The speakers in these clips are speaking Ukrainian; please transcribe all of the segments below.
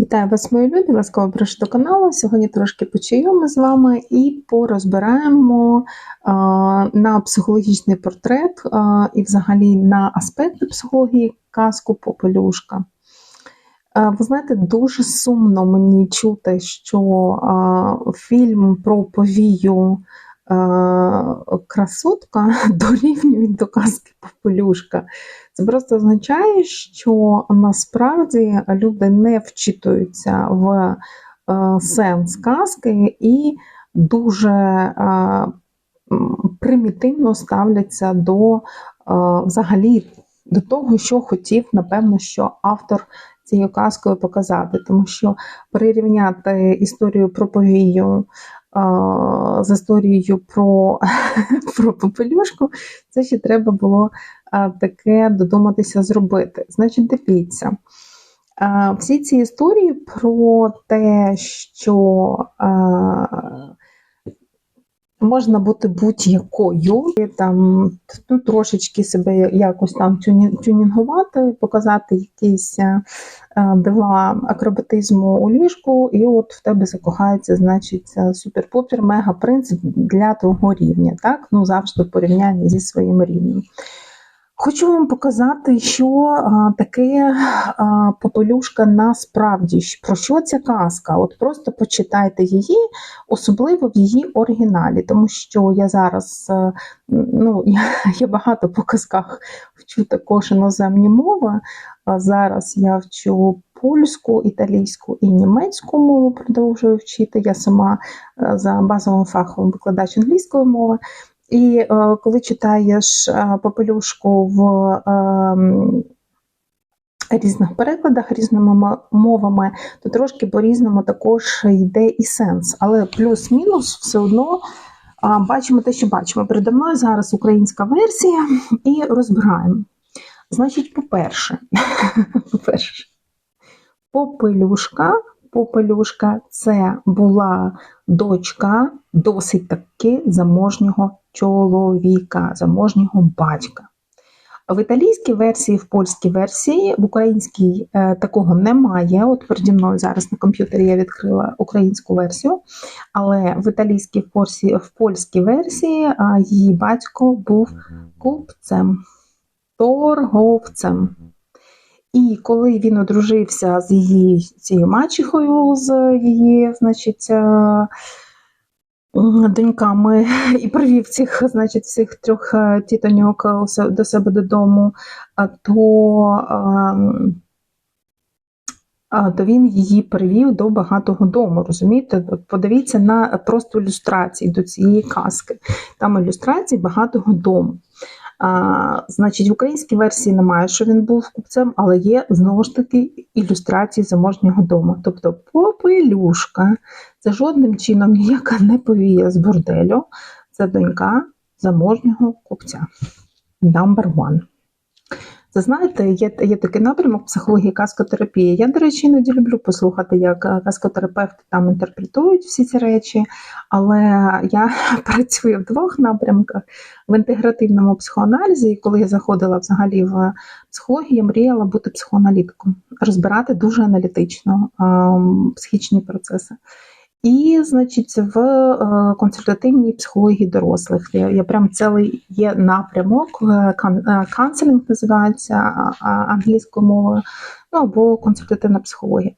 Вітаю вас, мої любі! Ласкаво прошу до каналу. Сьогодні трошки почуємо з вами і порозбираємо на психологічний портрет і взагалі на аспекти психології казку Попелюшка. Ви знаєте, дуже сумно мені чути, що фільм про повію красотка дорівнює до казки Попелюшка. Це просто означає, що насправді люди не вчитуються в е, сенс казки і дуже е, примітивно ставляться до е, взагалі до того, що хотів, напевно, що автор цією казкою показати, тому що прирівняти історію про повію з історією про, про попелюшку, це ще треба було таке додуматися зробити. Значить, дивіться. Всі ці історії про те, що можна бути будь-якою, там ну, трошечки себе якось там тюнінгувати, показати якісь дива акробатизму у ліжку, і от в тебе закохається, значить, супер-пупер, мега-принц для твого рівня. Так? Ну, завжди в порівнянні зі своїм рівнем. Хочу вам показати, що таке попелюшка насправді, про що ця казка. От просто почитайте її, особливо в її оригіналі, тому що я зараз ну, я, я багато по казках вчу також іноземні мови. Зараз я вчу польську, італійську і німецьку мову продовжую вчити. Я сама за базовим фахом викладач англійської мови. І е, коли читаєш е, попелюшку в е, різних перекладах, різними мовами, то трошки по-різному також йде і сенс. Але плюс-мінус все одно бачимо те, що бачимо. Передо мною зараз українська версія, і розбираємо. Значить, по-перше, по-перше, попелюшка. Попелюшка це була дочка досить таки заможнього чоловіка, заможнього батька. В італійській версії, в польській версії, в українській е, такого немає. От переді мною зараз на комп'ютері я відкрила українську версію, але в італійській в, польській версії е, її батько був купцем, торговцем. І коли він одружився з її цією мачехою, з її, значить, е, доньками і привів цих, значить, всіх трьох е, тітоньок до себе додому, то то він її привів до багатого дому. Розумієте? Подивіться на просто ілюстрації до цієї казки. Там ілюстрації багатого дому. Значить, в українській версії немає, що він був купцем, але є знову ж таки ілюстрації заможнього дому. Тобто попелюшка це жодним чином ніяка не повія з борделю. Це донька заможнього купця. Number one. Це знаєте, є є такий напрямок психології каскотерапії. Я, до речі, іноді люблю послухати, як е, каскотерапевти там інтерпретують всі ці речі, але я працюю в двох напрямках: в інтегративному психоаналізі, і коли я заходила взагалі в психологію, я мріяла бути психоаналітиком, розбирати дуже аналітично ем, психічні процеси. І, значить, в е, консультативній психології дорослих я, прям цілий є напрямок, канцелінг називається англійською мовою, ну або консультативна психологія.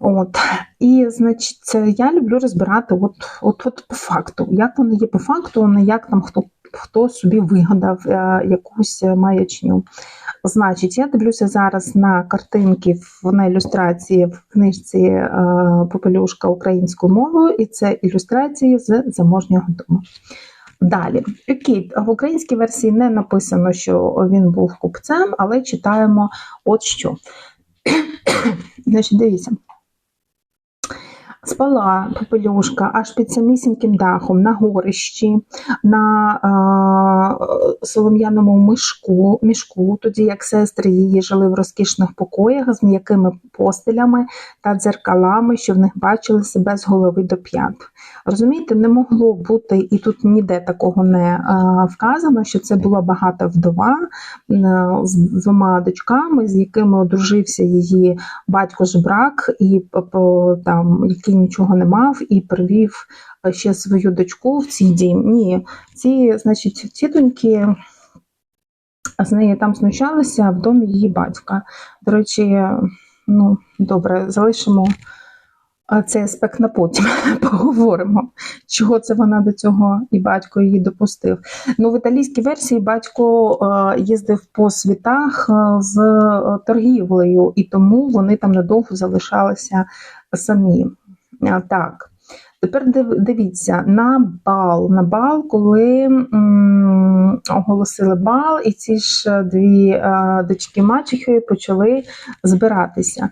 От. І, значить, я люблю розбирати от, от, от по факту, як воно є по факту, не як там хто хто собі вигадав е, якусь маячню. Значить, я дивлюся зараз на картинки на ілюстрації в книжці е, Попелюшка українською мовою, і це ілюстрації з заможнього дому. Далі, окей, в українській версії не написано, що він був купцем, але читаємо от що. Значить, Дивіться. Спала попелюшка аж під самісіньким дахом на горищі, на е, солом'яному мішку, мішку, тоді як сестри її жили в розкішних покоях з м'якими постелями та дзеркалами, що в них бачили себе з голови до п'ят. Розумієте, не могло бути, і тут ніде такого не е, вказано, що це була багата вдова е, з двома дочками, з якими одружився її батько жбрак, і там, який нічого не мав, і привів ще свою дочку в цей дім. Ні, ці, значить, тітоньки з неї там знущалися в домі її батька. До речі, ну добре, залишимо цей аспект на потім. Поговоримо, чого це вона до цього і батько її допустив. Ну, в італійській версії батько е, їздив по світах е, з е, торгівлею, і тому вони там надовго залишалися самі. Так. Тепер дивіться на бал. На бал, коли м, оголосили бал, і ці ж дві дочки мачехи почали збиратися.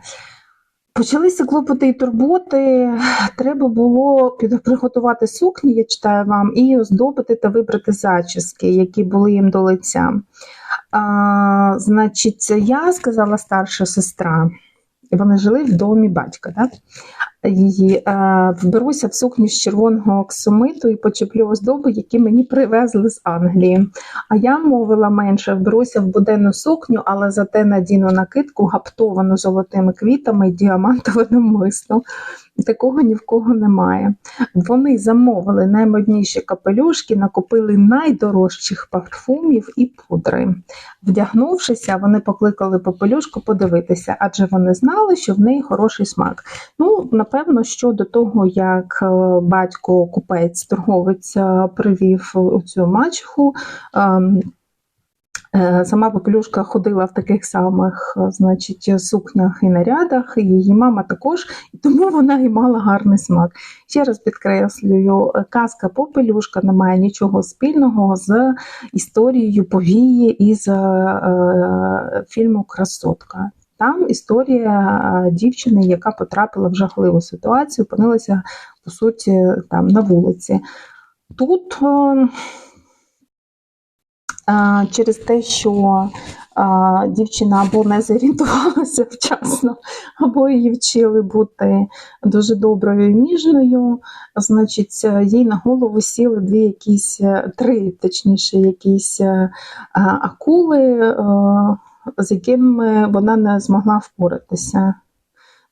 Почалися клопоти і турботи. Треба було приготувати сукні, я читаю вам, і оздобити та вибрати зачіски, які були їм до лиця. А, значить, я сказала старша сестра, вони жили в домі батька. Так? І е, вберуся в сукню з червоного оксомиту і почеплю оздоби, які мені привезли з Англії. А я мовила менше, вберуся в буденну сукню, але зате надіну накидку, гаптовану золотими квітами і діамантове намисто. Такого ні в кого немає. Вони замовили наймодніші капелюшки, накупили найдорожчих парфумів і пудри. Вдягнувшися, вони покликали попелюшку подивитися, адже вони знали, що в неї хороший смак. Ну, напевно, що до того, як е, батько купець торговець е, привів цю мачеху. Е, Сама попелюшка ходила в таких самих, е, значить, сукнях і нарядах, і її мама також, і тому вона і мала гарний смак. Ще раз підкреслюю, е, казка Попелюшка не має нічого спільного з історією повії із фільму Красотка. Там історія дівчини, яка потрапила в жахливу ситуацію, опинилася по суті там на вулиці. Тут через те, що дівчина або не зорієнтувалася вчасно, або її вчили бути дуже доброю і ніжною, значить, їй на голову сіли дві якісь е, три, точніше, якісь е, акули. е, з якими вона не змогла впоратися.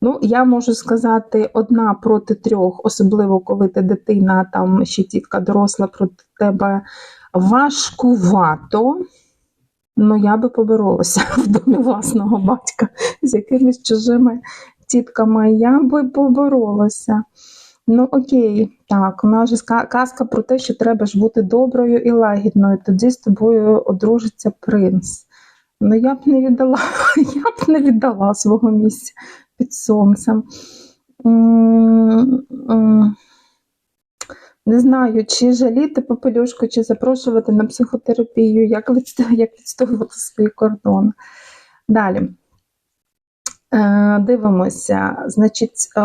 Ну, я можу сказати, одна проти трьох, особливо коли ти дитина, там ще тітка доросла проти тебе важкувато. Ну, я би поборолася в домі власного батька з якимись чужими тітками. Я би поборолася. Ну, окей, так, у нас же казка про те, що треба ж бути доброю і лагідною, тоді з тобою одружиться принц. Ну, я б не віддала, я б не віддала свого місця під сонцем. Не знаю, чи жаліти попелюшку, чи запрошувати на психотерапію, як відстоювати свої кордони. Далі. Е, Дивимося, значить, е,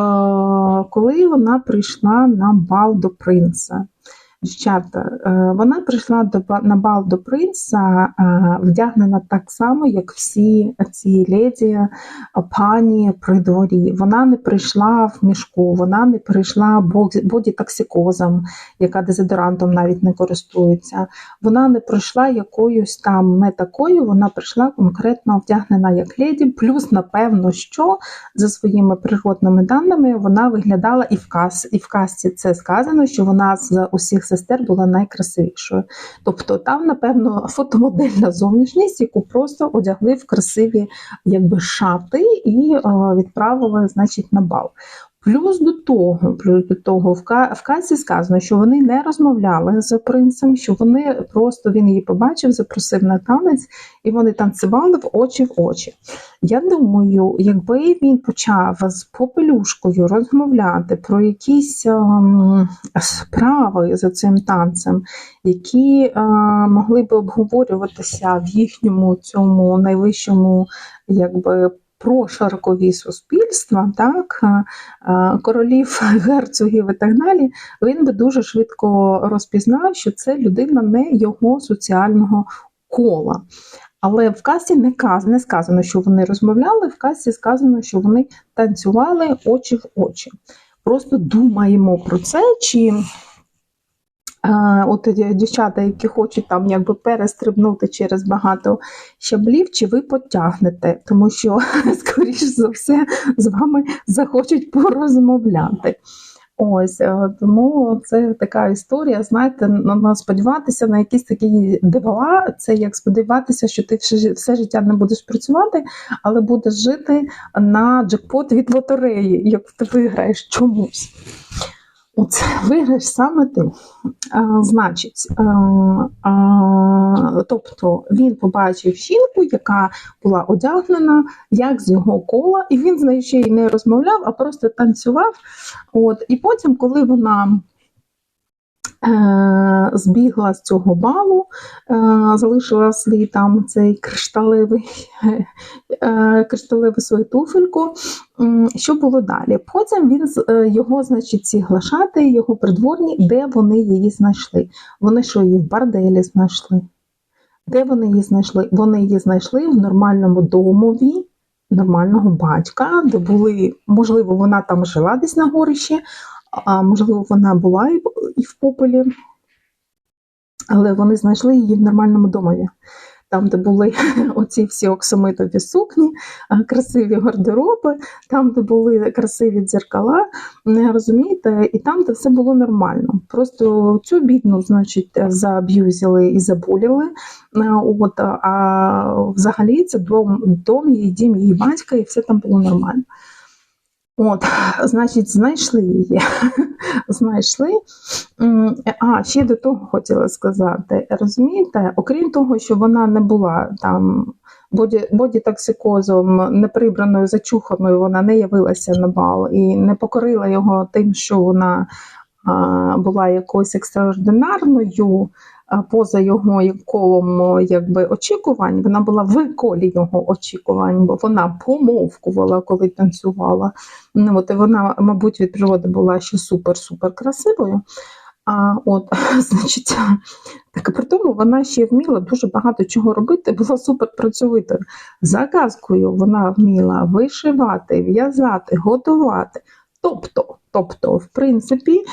коли вона прийшла на бал до принца. Дівчата, е, вона прийшла до, на бал до принца е, вдягнена так само, як всі ці леді, е, пані при дворі. Вона не прийшла в мішку, вона не прийшла бодітоксикозом, яка дезодорантом навіть не користується. Вона не прийшла якоюсь там не такою, вона прийшла конкретно вдягнена як леді. Плюс, напевно, що за своїми природними даними вона виглядала і в каз, і в казці це сказано, що вона з усіх сестер була найкрасивішою. Тобто там, напевно, фотомодельна зовнішність, яку просто одягли в красиві якби шати і е, відправили, значить, на бал. Плюс до того, плюс до того, в ка- казці сказано, що вони не розмовляли з принцем, що вони просто він її побачив, запросив на танець, і вони танцювали в очі в очі. Я думаю, якби він почав з попелюшкою розмовляти про якісь ем, справи за цим танцем, які е, могли би обговорюватися в їхньому цьому найвищому, якби. Прошаркові суспільства, так, е, е, королів, герцогів і так далі, він би дуже швидко розпізнав, що це людина не його соціального кола. Але в касті не, не сказано, що вони розмовляли, в касті сказано, що вони танцювали очі в очі. просто думаємо про це, чи от дівчата, які хочуть там якби перестрибнути через багато щаблів, чи ви потягнете, тому що, скоріш за все, з вами захочуть порозмовляти. Ось е, тому це така історія. Знаєте, на- сподіватися на якісь такі дива. Це як сподіватися, що ти все життя не будеш працювати, але будеш жити на джекпот від лотереї, як ти виграєш чомусь. Оце виграєш саме ти. А, значить, а, а, тобто він побачив жінку, яка була одягнена, як з його кола, і він з нею ще й не розмовляв, а просто танцював. От, і потім, коли вона е, збігла з цього балу, е, залишила свій там цей кришталевий, е, кришталеву свою туфельку. Що було далі? Потім він е, його, значить, ці глашати, його придворні, де вони її знайшли? Вони що її в борделі знайшли? Де вони її знайшли? Вони її знайшли в нормальному домові нормального батька, де були, можливо, вона там жила десь на горищі, а можливо, вона була і в попелі, але вони знайшли її в нормальному домові. Там, де були оці всі оксамитові сукні, красиві гардероби, там, де були красиві дзеркала, не розумієте, і там, де все було нормально. Просто цю бідну, значить, зааб'юзили і забуліли. Е, От, а взагалі це дом, дом її дім її батька, і все там було нормально. От, значить, знайшли її. знайшли. А, ще до того хотіла сказати. Розумієте, окрім того, що вона не була там боді, бодітоксикозом, неприбраною, зачуханою, вона не явилася на бал і не покорила його тим, що вона а, була якоюсь екстраординарною, поза його колом якби, очікувань, вона була в колі його очікувань, бо вона помовкувала, коли танцювала. Ну, от, і вона, мабуть, від природи була ще супер-супер красивою. А от, значить, так при тому вона ще вміла дуже багато чого робити, була супер працьовитою. За казкою вона вміла вишивати, в'язати, готувати. Тобто, тобто, в принципі,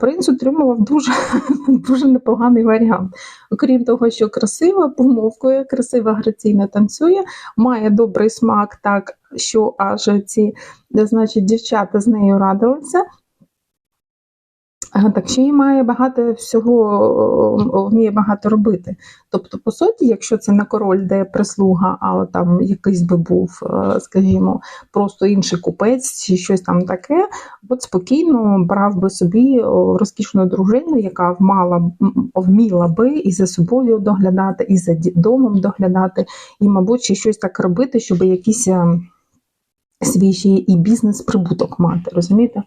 принц отримував дуже, дуже непоганий варіант. Окрім того, що красива помовкою, красива граційно танцює, має добрий смак, так що аж ці, значить, дівчата з нею радилися. Так ще й має багато всього, вміє багато робити. Тобто, по суті, якщо це не король, де прислуга, а там якийсь би був, е, скажімо, просто інший купець чи щось там таке, от спокійно брав би собі розкішну дружину, яка вмала, м, вміла би і за собою доглядати, і за домом доглядати, і, мабуть, ще щось так робити, щоб якийсь е, свій ще і бізнес-прибуток мати, розумієте?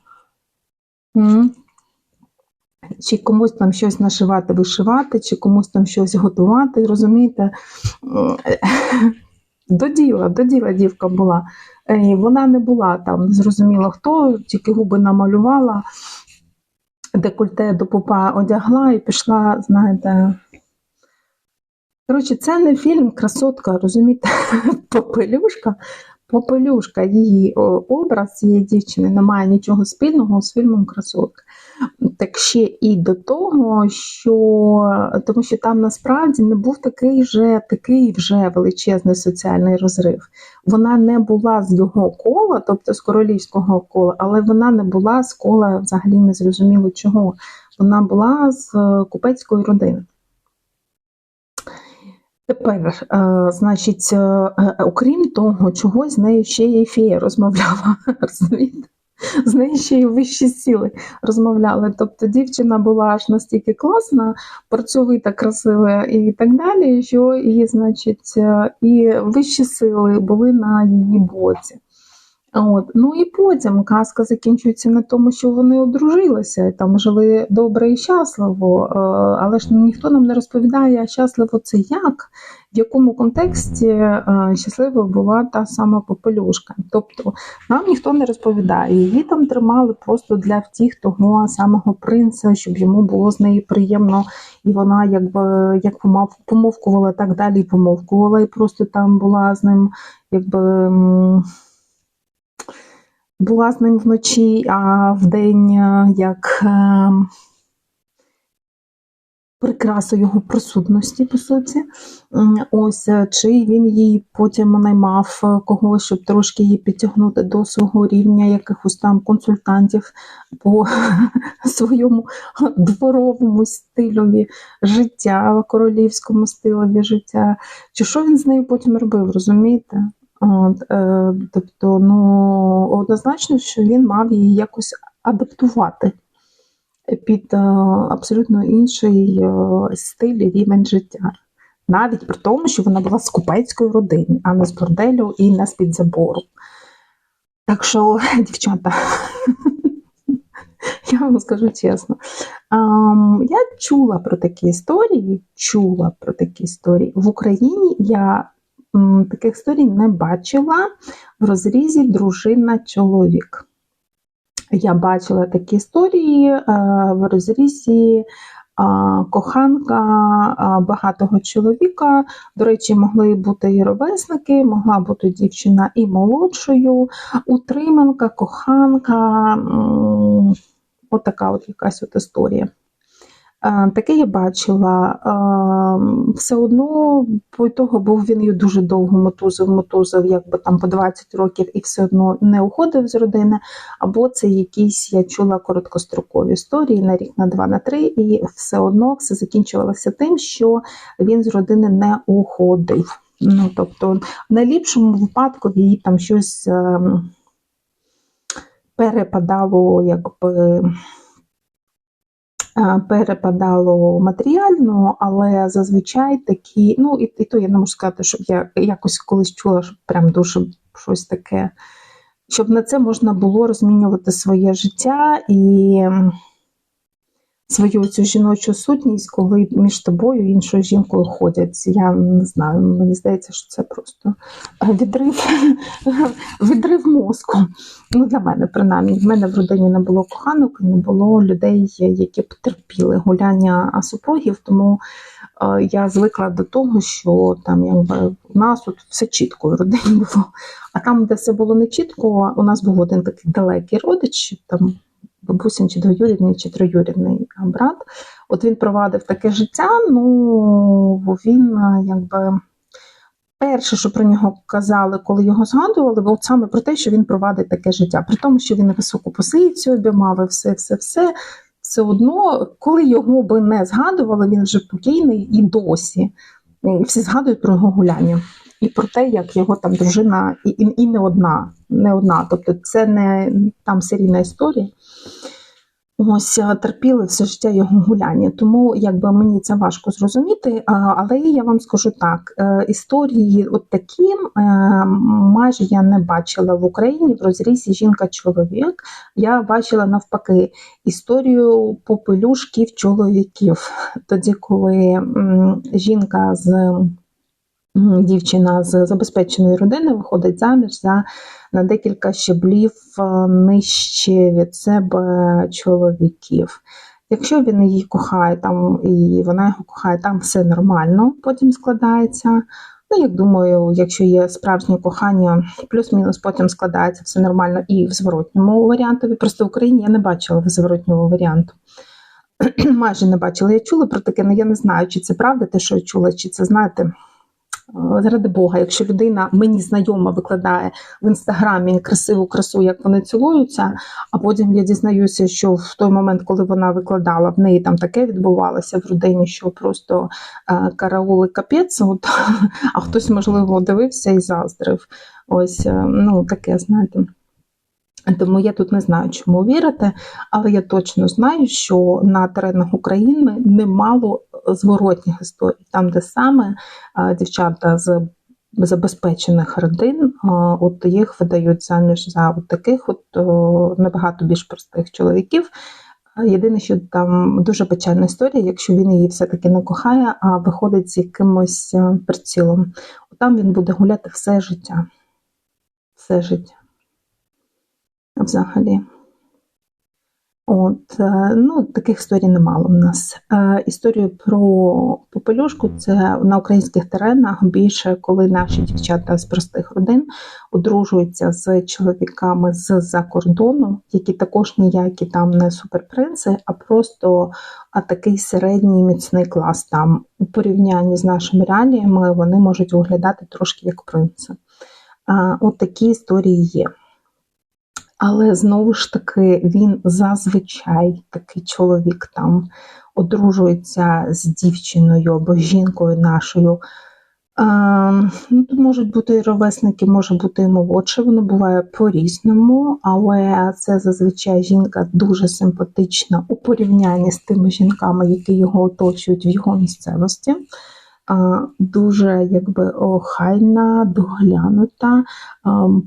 Чи комусь там щось нашивати, вишивати, чи комусь там щось готувати, розумієте? До діла, до діла дівка була. Е, Вона не була там, не зрозуміло хто, тільки губи намалювала, декольте до пупа одягла і пішла, знаєте. Коротше, це не фільм Красотка, розумієте, Попелюшка. Попелюшка, її образ цієї дівчини не має нічого спільного з фільмом Красотка. Так ще і до того, що тому що там насправді не був такий вже такий вже величезний соціальний розрив. Вона не була з його кола, тобто з королівського кола, але вона не була з кола взагалі не зрозуміло чого. Вона була з е, купецької родини. Тепер, е, значить, е, е, окрім того, чогось з нею ще і фея розмовляла. З нею ще й вищі сили розмовляли. Тобто дівчина була аж настільки класна, працьовита, красива і так далі, що і, значить, і вищі сили були на її боці. От. Ну і потім казка закінчується на тому, що вони одружилися, і там жили добре і щасливо, е, але ж ніхто нам не розповідає, а щасливо це як, в якому контексті е, щасливою була та сама попелюшка. Тобто нам ніхто не розповідає. Її там тримали просто для втіх того самого принца, щоб йому було з нею приємно, і вона якби як помовкувала так далі, помовкувала, і просто там була з ним якби. Була з ним вночі, а вдень е, як е, прикрасу його присутності, по суті. Ось е, чи він їй потім наймав когось, щоб трошки її підтягнути до свого рівня якихось там консультантів по своєму дворовому стилові життя, королівському стилові життя. Чи що він з нею потім робив, розумієте? Е, тобто, ну, однозначно, що він мав її якось адаптувати під е, абсолютно інший е, стиль і рівень життя. Навіть при тому, що вона була з купецької родини, а не з борделю і не з-під забору. Так що, дівчата, я вам скажу чесно, я чула про такі історії, чула про такі історії. В Україні я таких історій не бачила в розрізі дружина-чоловік. Я бачила такі історії е, в розрізі коханка багатого чоловіка. До речі, могли бути і ровесники, могла бути дівчина і молодшою, утриманка, коханка. От така от якась от історія. Е, Таке я бачила. Е, Все одно по того був він її дуже довго мотузив, мотузив, якби там по 20 років, і все одно не уходив з родини. Або це якісь, я чула короткострокові історії на рік, на два, на три, і все одно все закінчувалося тим, що він з родини не уходив. Ну, тобто, в найліпшому випадку їй там щось ем, перепадало, якби перепадало матеріально, але зазвичай такі, ну і, і то я не можу сказати, щоб я якось колись чула, щоб прям дуже щось таке, щоб на це можна було розмінювати своє життя і свою цю жіночу сутність, коли між тобою і іншою жінкою ходять. Я не знаю, мені здається, що це просто відрив, відрив мозку. Ну, для мене, принаймні, в мене в родині не було коханок, не було людей, які б терпіли гуляння супругів, тому е, я звикла до того, що там якби у нас тут все чітко в родині було. А там, де все було не чітко, у нас був один такий далекий родич, там бабусин чи двоюрідний, чи троюрідний брат. От він провадив таке життя, ну він якби. Перше, що про нього казали, коли його згадували, було саме про те, що він провадить таке життя. При тому, що він високу позицію обіймав і все, все, все. Все одно, коли його би не згадували, він вже покійний і досі. Всі згадують про його гуляння. І про те, як його там дружина, і, і, і не одна, не одна. Тобто це не там серійна історія. Ось е, терпіли все життя його гуляння. Тому якби мені це важко зрозуміти. Але я вам скажу так: е, історії, от такі е, майже я не бачила в Україні в розрізі жінка-чоловік. Я бачила навпаки історію попелюшків чоловіків. Тоді, коли жінка з дівчина з забезпеченої родини виходить заміж за на декілька щеблів е, нижче від себе чоловіків. Якщо він її кохає там і вона його кохає, там все нормально потім складається. Ну, як думаю, якщо є справжнє кохання, плюс-мінус потім складається все нормально і в зворотньому варіантові. Просто в Україні я не бачила зворотнього варіанту. Майже не бачила. Я чула про таке, але я не знаю, чи це правда, те, що я чула, чи це знаєте. Е, Заради Бога, якщо людина мені знайома викладає в інстаграмі красиву красу, як вони цілуються, а потім я дізнаюся, що в той момент, коли вона викладала, в неї там таке відбувалося в родині, що просто е, караули капець, от, а хтось, можливо, дивився і заздрив. Ось, е, ну таке, знаєте. Тому я тут не знаю, чому вірити, але я точно знаю, що на теренах України немало зворотніх історій, там, де саме е, дівчата з забезпечених родин, е, от їх видають заміж за от таких от набагато більш простих чоловіків. Е, Єдине, що там дуже печальна історія, якщо він її все-таки не кохає, а виходить з якимось прицілом. Там він буде гуляти все життя. Все життя. Взагалі. От, е, ну, таких історій немало в нас. Е, Історію про попелюшку це на українських теренах більше, коли наші дівчата з простих родин одружуються з чоловіками з-за кордону, які також ніякі там не суперпринци, а просто а такий середній міцний клас. Там у порівнянні з нашими реаліями вони можуть виглядати трошки як принци. Е, От такі історії є. Але знову ж таки, він зазвичай такий чоловік там одружується з дівчиною або жінкою нашою. Ну, тут можуть бути і ровесники, може бути і молодше, воно буває по-різному, але це зазвичай жінка дуже симпатична у порівнянні з тими жінками, які його оточують в його місцевості дуже якби охайна, доглянута,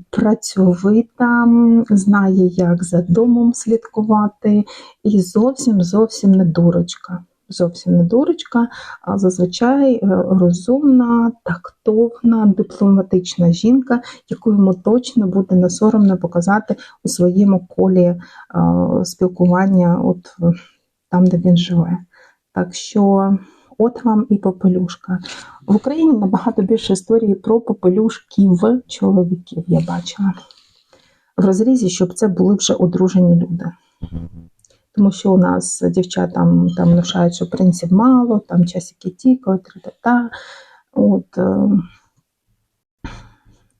працьовита, знає, як за домом слідкувати, і зовсім зовсім не дурочка. Зовсім не дурочка, а зазвичай е, розумна, тактовна, дипломатична жінка, яку йому точно буде не соромно показати у своєму колі спілкування, от там, де він живе. Так що. От вам і попелюшка. В Україні набагато більше історії про попелюшків чоловіків, я бачила. В розрізі, щоб це були вже одружені люди. Тому що у нас дівчатам там внушають, що принців мало, там часики тікають, та От, е,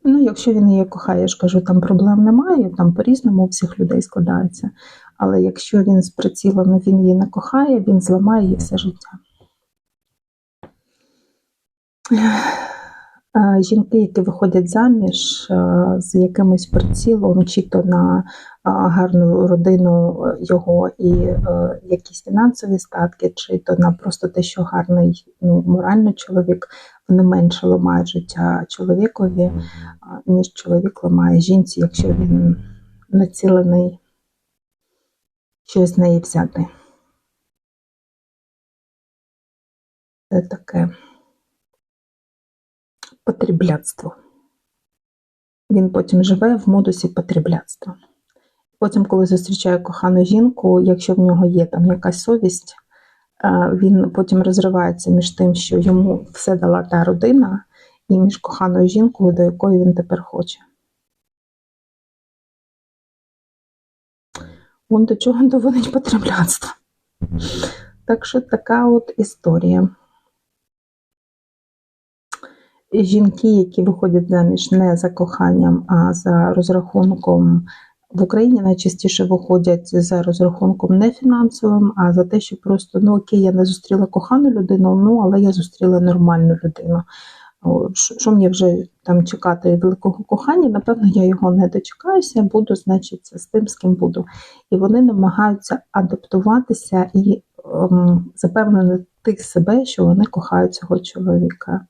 Ну, якщо він її кохає, я ж кажу, там проблем немає, там по-різному у всіх людей складається. Але якщо він з прицілом він її не кохає, він зламає її все життя. Жінки, які виходять заміж з якимось прицілом, чи то на гарну родину його і якісь фінансові статки, чи то на просто те, що гарний ну, моральний чоловік, вони менше ламають життя чоловікові, ніж чоловік ламає жінці, якщо він націлений щось з неї взяти. Це таке потрібляцтво. Він потім живе в модусі потрібляцтва. Потім, коли зустрічає кохану жінку, якщо в нього є там якась совість, е, він потім розривається між тим, що йому все дала та родина, і між коханою жінкою, до якої він тепер хоче. Вон до чого доводить потрібляцтво. Так що така от історія жінки, які виходять заміж не за коханням, а за розрахунком в Україні найчастіше виходять за розрахунком не фінансовим, а за те, що просто ну окей, я не зустріла кохану людину, ну але я зустріла нормальну людину. Що мені вже там чекати великого кохання? Напевно, я його не дочекаюся, буду, значить, з тим, з ким буду. І вони намагаються адаптуватися і ем, запевнити себе, що вони кохають цього чоловіка.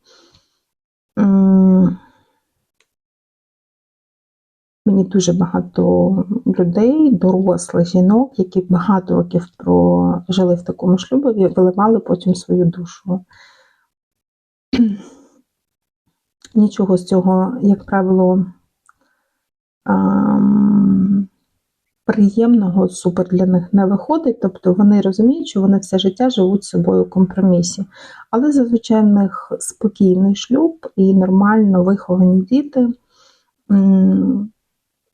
Мені дуже багато людей, дорослих жінок, які багато років прожили в такому шлюбові, виливали потім свою душу. Нічого з цього, як правило, приємного супер для них не виходить, тобто вони розуміють, що вони все життя живуть з собою в компромісі. Але зазвичай в них спокійний шлюб і нормально виховані діти.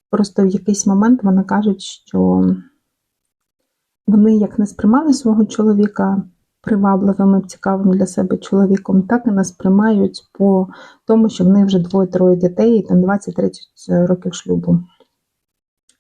Просто в якийсь момент вони кажуть, що вони як не сприймали свого чоловіка привабливим і цікавим для себе чоловіком, так і не сприймають по тому, що в них вже двоє-троє дітей і там 20-30 років шлюбу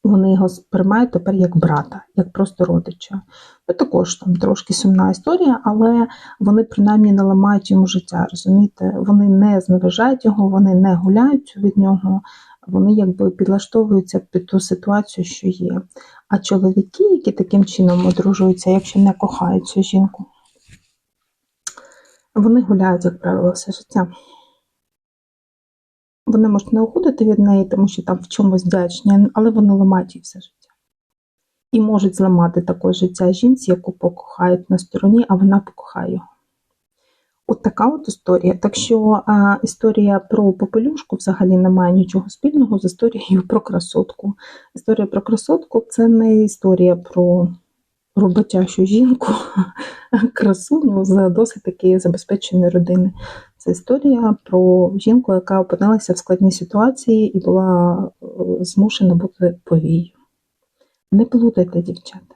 вони його сприймають тепер як брата, як просто родича. Ну, Також там трошки сумна історія, але вони принаймні не ламають йому життя. розумієте? Вони не зневажають його, вони не гуляють від нього, вони якби підлаштовуються під ту ситуацію, що є. А чоловіки, які таким чином одружуються, якщо не кохають цю жінку, вони гуляють, як правило, все життя. Вони можуть не уходити від неї, тому що там в чомусь вдячні, але вони ламають їй все життя. І можуть зламати також життя жінці, яку покохають на стороні, а вона покохає його. От така от історія. Так що а, історія про попелюшку взагалі не має нічого спільного з історією про красотку. Історія про красотку це не історія про роботящу жінку, красуню з досить таки забезпеченої родини. Це історія про жінку, яка опинилася в складній ситуації і була е, змушена бути повією. Не плутайте, дівчата.